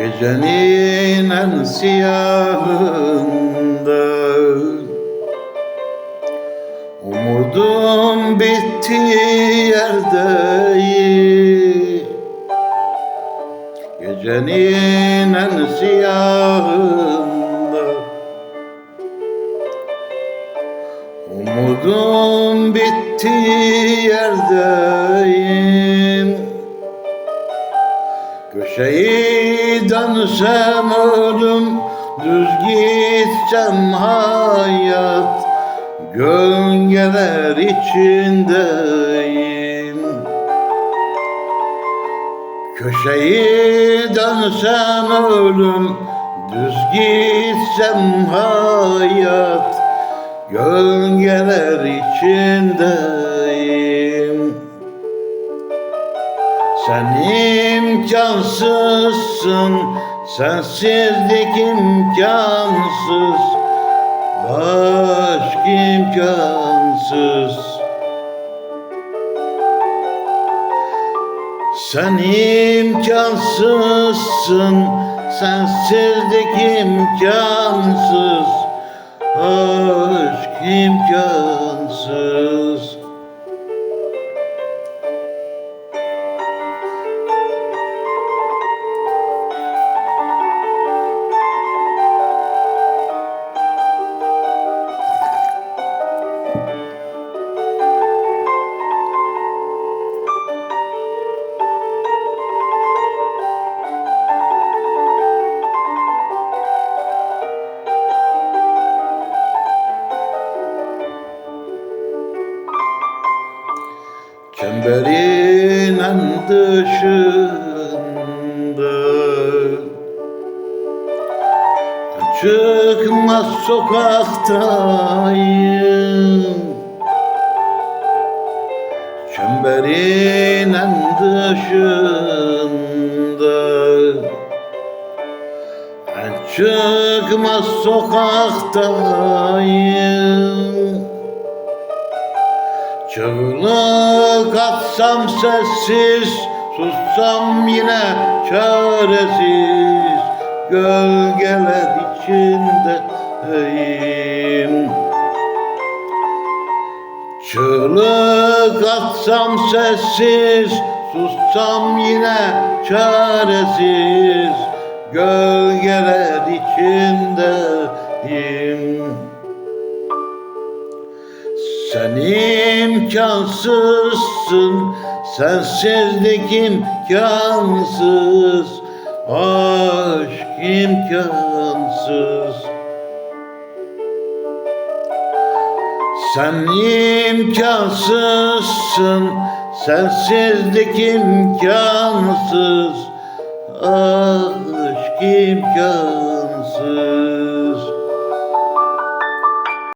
Gecenin en siyahında Umudum bitti yerdeyim Gecenin en siyahında Umudum bitti yerdeyim Köşeyi dönsem ölüm Düz gitsem hayat. Gölgeler içindeyim. Köşeyi dönsem ölüm Düz gitsem hayat. Gölgeler içindeyim Sen imkansızsın Sensizlik imkansız. Aşk imkansız. Sen imkansızsın Sensizlik imkansız. Aşk imkansız Çemberin en dışında. Çıkmaz sokaktayım. Çemberin en dışında. Ben çıkmaz sokaktayım Çığlık atsam sessiz Sussam yine çaresiz. Gölgeler içindeyim Çığlık atsam sessiz Sussam yine çaresiz. Gölgeler içindeyim imkansızsın, sensizlik imkansız, aşk imkansız. Sen imkansızsın, sensizlik imkansız, aşk imkansız.